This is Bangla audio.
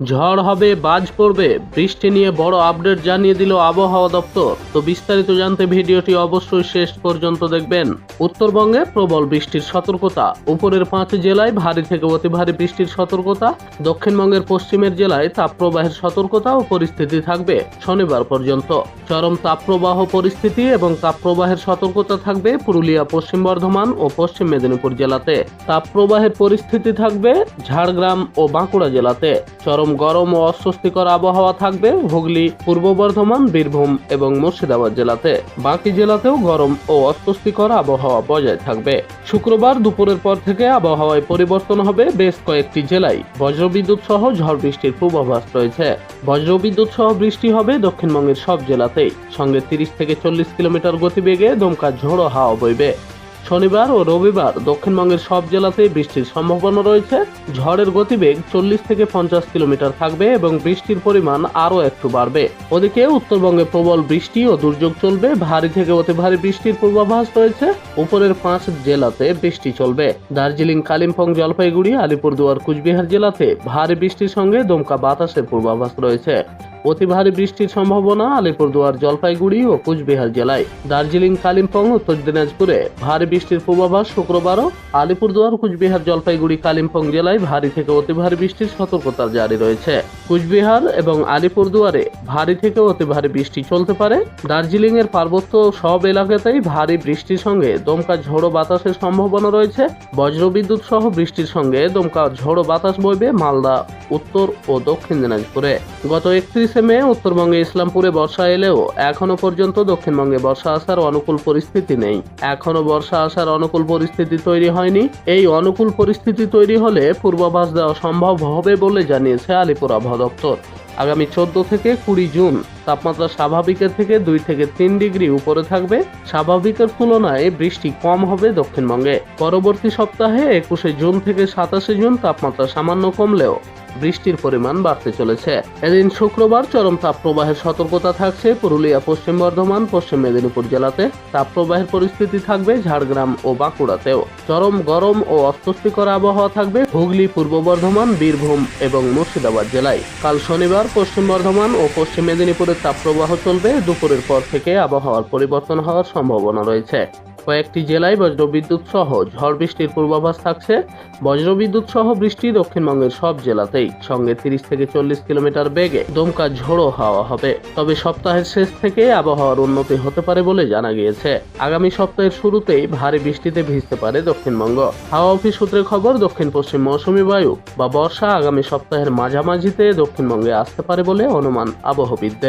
ঝড় হবে, বাজ পড়বে, বৃষ্টি নিয়ে বড় আপডেট জানিয়ে দিল আবহাওয়া দপ্তর। তো বিস্তারিত জানতে ভিডিওটি অবশ্যই শেষ পর্যন্ত দেখবেন। উত্তরবঙ্গে প্রবল বৃষ্টির সতর্কতা। উপরের পাঁচ জেলায় ভারী থেকে অতি ভারী বৃষ্টির সতর্কতা। দক্ষিণবঙ্গের পশ্চিমের জেলায় তাপপ্রবাহের সতর্কতা ও পরিস্থিতি থাকবে শনিবার পর্যন্ত। চরম তাপপ্রবাহ পরিস্থিতি এবং তাপপ্রবাহের সতর্কতা থাকবে পুরুলিয়া, পশ্চিম বর্ধমান ও পশ্চিম মেদিনীপুর জেলাতে। তাপপ্রবাহের পরিস্থিতি থাকবে ঝাড়গ্রাম ও বাঁকুড়া জেলাতে। চরম গরম ও অস্বস্তিকর আবহাওয়া থাকবে হুগলি, পূর্ব বর্ধমান, বীরভূম এবং মুর্শিদাবাদ জেলাতে। বাকি জেলাতেও গরম ও অস্বস্তিকর আবহাওয়া বজায় থাকবে। শুক্রবার দুপুরের পর থেকে আবহাওয়ায় পরিবর্তন হবে বেশ কয়েকটি জেলায়। বজ্রবিদ্যুৎ সহ ঝড় বৃষ্টির পূর্বাভাস রয়েছে। বজ্রবিদ্যুৎ সহ বৃষ্টি হবে দক্ষিণবঙ্গের সব জেলাতেই। সঙ্গে তিরিশ থেকে চল্লিশ কিলোমিটার গতিবেগে দমকা ঝোড়ো হাওয়া বইবে। শনিবার ও রবিবার দক্ষিণবঙ্গের সব জেলাতেই বৃষ্টির সম্ভাবনা রয়েছে। ঝড়ের গতিবেগ চল্লিশ থেকে পঞ্চাশ কিলোমিটার থাকবে এবং বৃষ্টির পরিমাণ আরও একটু বাড়বে। ওদিকে উত্তরবঙ্গে প্রবল বৃষ্টি ও দুর্যোগ চলবে। ভারী থেকে অতি ভারী বৃষ্টির পূর্বাভাস রয়েছে। উপরের পাঁচ জেলাতে বৃষ্টি চলবে। দার্জিলিং, কালিম্পং, জলপাইগুড়ি, আলিপুরদুয়ার, কুচবিহার জেলাতে ভারী বৃষ্টির সঙ্গে দমকা বাতাসের পূর্বাভাস রয়েছে। অতি ভারী বৃষ্টির সম্ভাবনা, আলিপুরদুয়ার, জলপাইগুড়ি ও কুচবিহার জেলায়। দার্জিলিং, কালিম্পং উত্তর দিনাজপুরে ভারী বৃষ্টির পূর্বাভাস শুক্রবারও। আলিপুরদুয়ার, কুচবিহার, জলপাইগুড়ি, কালিম্পং জেলায় ভারী থেকে অতি ভারী বৃষ্টির সতর্কতা জারি রয়েছে। কুচবিহার এবং আলিপুরদুয়ারে ভারী থেকে অতি ভারী বৃষ্টি চলতে পারে। দার্জিলিং এর পার্বত্য সব এলাকাতেই ভারী বৃষ্টির সঙ্গে দমকা ঝোড়ো বাতাসের সম্ভাবনা রয়েছে। বজ্রবিদ্যুৎ সহ বৃষ্টির সঙ্গে দমকা ঝোড়ো বাতাস বইবে মালদা, উত্তর ও দক্ষিণ দিনাজপুরে। গত একত্রিশে মে উত্তরবঙ্গে ইসলামপুরে বর্ষা এলেও এখনও পর্যন্ত দক্ষিণবঙ্গে বর্ষা আসার অনুকূল পরিস্থিতি নেই। এখনও বর্ষা আসার অনুকূল পরিস্থিতি তৈরি হয়নি। এই অনুকূল পরিস্থিতি তৈরি হলে পূর্বাভাস দেওয়া সম্ভব হবে বলে জানিয়েছে আলিপুর আবহাওয়া দপ্তর। আগামী চোদ্দ থেকে কুড়ি জুন তাপমাত্রা স্বাভাবিকের থেকে দুই থেকে তিন ডিগ্রি উপরে থাকবে। স্বাভাবিকের তুলনায় বৃষ্টি কম হবে দক্ষিণবঙ্গে। পরবর্তী সপ্তাহে একুশে জুন থেকে সাতাশে জুন তাপমাত্রা সামান্য কমলেও বৃষ্টির পরিমাণ বাড়তে চলেছে। এদিন শুক্রবার চরম তাপপ্রবাহের সতর্কতা থাকছে। পুরুলিয়া, পশ্চিম বর্ধমান, পশ্চিম মেদিনীপুর জেলাতে তাপপ্রবাহের পরিস্থিতি থাকবে ঝাড়গ্রাম ও বাঁকুড়াতেও। চরম গরম ও অস্বস্তিকর আবহাওয়া থাকবে হুগলি, পূর্ব বর্ধমান, বীরভূম এবং মুর্শিদাবাদ জেলায়। কাল শনিবার পশ্চিম বর্ধমান ও পশ্চিম মেদিনীপুরের তাপপ্রবাহ চলবে। দুপুরের পর থেকে আবহাওয়ার পরিবর্তন হওয়ার সম্ভাবনা রয়েছে। কয়েকটি জেলায় বজ্রবিদ্যুৎ সহ ঝড় বৃষ্টির পূর্বাভাস থাকছে। বজ্রবিদ্যুৎ সহ বৃষ্টি দক্ষিণবঙ্গের সব জেলাতেই। সঙ্গে তিরিশ থেকে চল্লিশ কিলোমিটার বেগে দমকা ঝোড়ো হাওয়া হবে। তবে সপ্তাহের শেষ থেকে আবহাওয়ার উন্নতি হতে পারে বলে জানা গিয়েছে। আগামী সপ্তাহের শুরুতেই ভারী বৃষ্টিতে ভিজতে পারে দক্ষিণবঙ্গ। হাওয়া অফিস সূত্রে খবর দক্ষিণ পশ্চিম মৌসুমী বায়ু বা বর্ষা আগামী সপ্তাহের মাঝামাঝিতে দক্ষিণবঙ্গে আসতে পারে বলে অনুমান আবহবিদদের।